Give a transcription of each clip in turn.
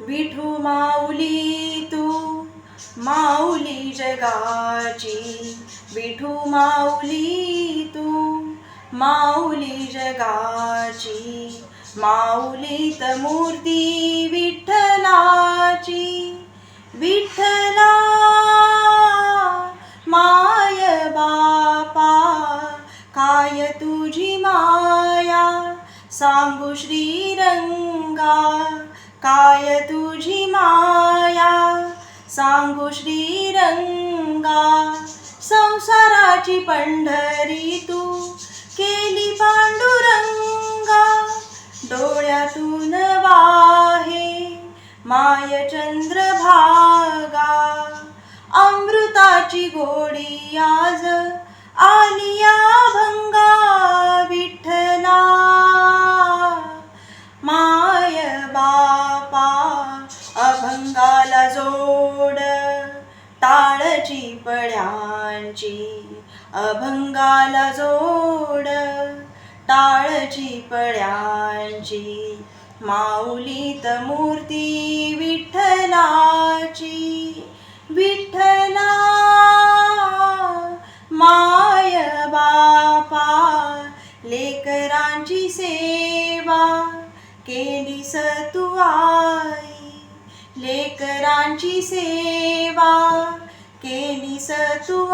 विठू माऊली तू माऊली जगाची. विठू माऊली तू माऊली जगाची. माऊली मूर्ती विठ्ठलाची. विठ्ठला माय बापा काय तुझी माया? सांगू श्रीरंग काय तुझी माया? सांगू श्रीरंगा संसाराची पंढरी तू केली पांडुरंगा. डोळ्यातून वाहे माय चंद्रभागा. अमृताची गोडिया टाळची पळ्यांची अभंगाला जोड. टाळची पड्यांची माऊलीत मूर्ती विठ्ठलाची विठ्ठला माय बापा लेकरांची सेवा केली तू आई लेकरांची सेवा केली तू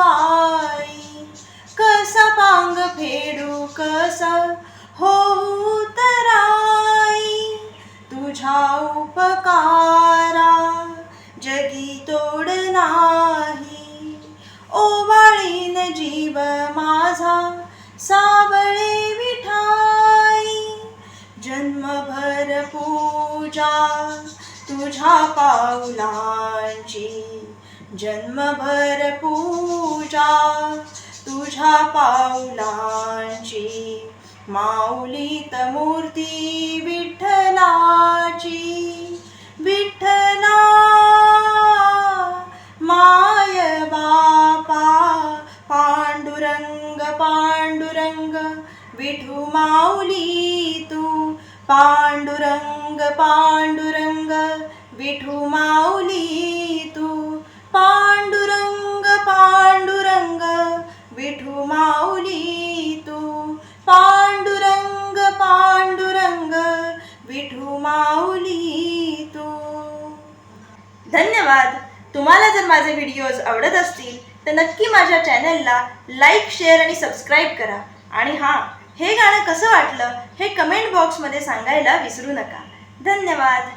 कसा पांग फेडू कसा होऊ तराई तुझ्या उपकारा जगी तोड नाही. ओवाळीन जीव माझा सावळे विठाई जन्मभर पूजा तुझ्या पावलांची. जन्मभर पूजा तुझ्या पावलांची माऊलीत मूर्ती विठ्ठलाची विठ्ठला माय बापा पांडुरंग पांडुरंग विठू माऊली तू पांडुरंग पांडुरंग विठू माऊली माऊली तू. धन्यवाद. तुम्हाला जर माझे व्हिडिओज आवडत असतील तर नक्की माझ्या चॅनलला लाईक शेअर आणि सबस्क्राईब करा. आणि हां हे गाणं कसं वाटलं हे कमेंट बॉक्समध्ये सांगायला विसरू नका. धन्यवाद.